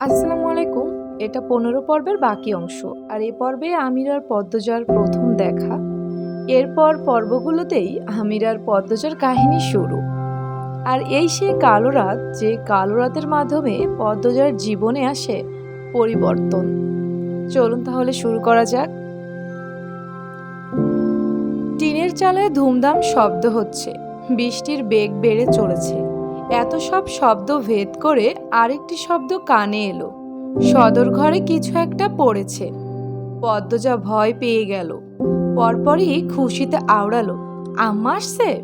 আসসালামু আলাইকুম। এটা পনেরো পর্বের বাকি অংশ। আর এ পর্বে আমির আর পদ্মজার প্রথম দেখা। এরপর পর্বগুলোতেই আমির আর পদ্মজার কাহিনী শুরু। আর এই সেই কালো রাত, যে কালো রাতের মাধ্যমে পদ্মজার জীবনে আসে পরিবর্তন। চলুন তাহলে শুরু করা যাক। টিনের চালে ধুমধাম শব্দ হচ্ছে। বৃষ্টির বেগ বেড়ে চলেছে। এত সব শব্দ ভেদ করে আরেকটি শব্দ কানে এলো। সদর ঘরে কিছু একটা পড়েছে। পদ্মজা ভয় পেয়ে গেল। পরপরই খুশিতে আওড়ালো, আম্মা আসছে?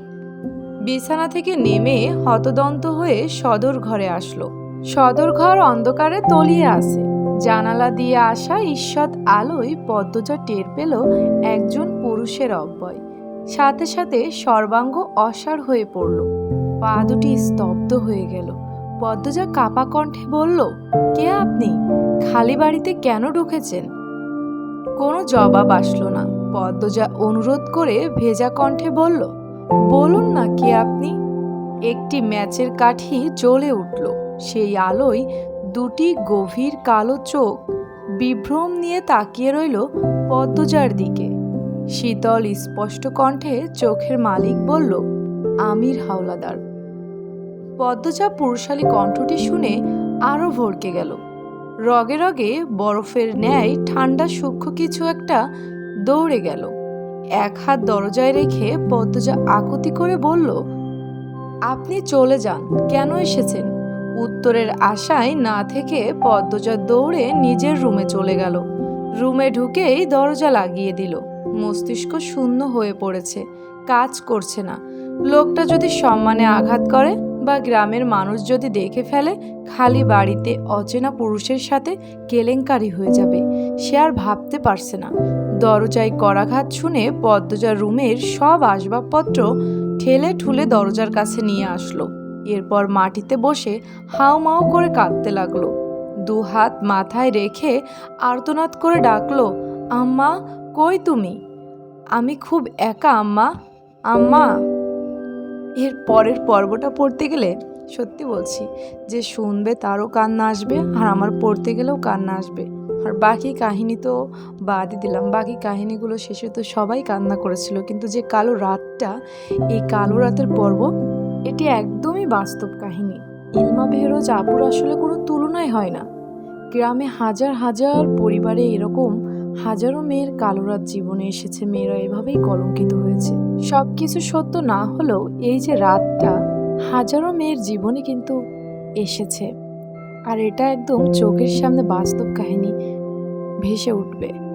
বিছানা থেকে নেমে হতদন্ত হয়ে সদর ঘরে আসলো। সদর ঘর অন্ধকারে তলিয়ে আসে জানালা দিয়ে আসা ঈষৎ আলোয় পদ্মজা টের পেল একজন পুরুষের অব্যয়। সাথে সাথে সর্বাঙ্গ অসাড় হয়ে পড়ল। পা দুটি স্তব্ধ হয়ে গেল। পদ্মজা কাপা কণ্ঠে বলল, কে আপনি? খালি বাড়িতে কেন ঢুকেছেন? কোনো জবাব আসলো না। পদ্মজা অনুরোধ করে ভেজা কণ্ঠে বলল, বলুন না কে আপনি? একটি ম্যাচের কাঠি জ্বলে উঠল। সেই আলোয় দুটি গভীর কালো চোখ বিভ্রম নিয়ে তাকিয়ে রইল পদ্মজার দিকে। শীতল স্পষ্ট কণ্ঠে চোখের মালিক বলল, আমির হাওলাদার। পদ্মজা পুরুষালী কণ্ঠটি শুনে আরও ভরকে গেল। রগে রগে বরফের ন্যায় ঠান্ডা সূক্ষ্ম কিছু একটা দৌড়ে গেল। এক হাত দরজায় রেখে পদ্মজা আকুতি করে বলল, আপনি চলে যান, কেন এসেছেন? উত্তরের আশায় না থেকে পদ্মজা দৌড়ে নিজের রুমে চলে গেল। রুমে ঢুকেই দরজা লাগিয়ে দিল। মস্তিষ্ক শূন্য হয়ে পড়েছে, কাজ করছে না। লোকটা যদি সম্মানে আঘাত করে বা গ্রামের মানুষ যদি দেখে ফেলে, খালি বাড়িতে অচেনা পুরুষের সাথে কেলেঙ্কারি হয়ে যাবে, সে আর ভাবতে পারছে না। দরজায় করাঘাত শুনে পদ্মজা রুমের সব আসবাবপত্র ঠেলে ঠুলে দরজার কাছে নিয়ে আসলো। এরপর মাটিতে বসে হাউমাউ করে কাঁদতে লাগল। দু হাত মাথায় রেখে আর্তনাদ করে ডাকলো, আম্মা, কই তুমি? আমি খুব একা, আম্মা। আম্মা পরের পর্বটা পড়তে গেলে সত্যি বলছি যে শুনবে তারও কান্না আসবে আর আমার পড়তে গেলেও কান্না আসবে। আর বাকি কাহিনী তো বাদই দিলাম। বাকি কাহিনীগুলো শেষে তো সবাই কান্না করেছিল। কিন্তু যে কালো রাতটা, এই কালো রাতের পর্ব, এটি একদমই বাস্তব কাহিনী। ইলমা বেহরোজ আপুর আসলে কোনো তুলনাই হয় না। গ্রামে হাজার হাজার পরিবারে এরকম হাজারো মেয়ের কালো রাত জীবনে এসেছে, মেয়েরা এভাবেই কলঙ্কিত হয়েছে। সব কিছু সত্য না হলেও এই যে রাতটা, হাজারো মেয়ের জীবনে কিন্তু এসেছে। আর এটা একদম চোখের সামনে বাস্তব কাহিনী ভেসে উঠবে।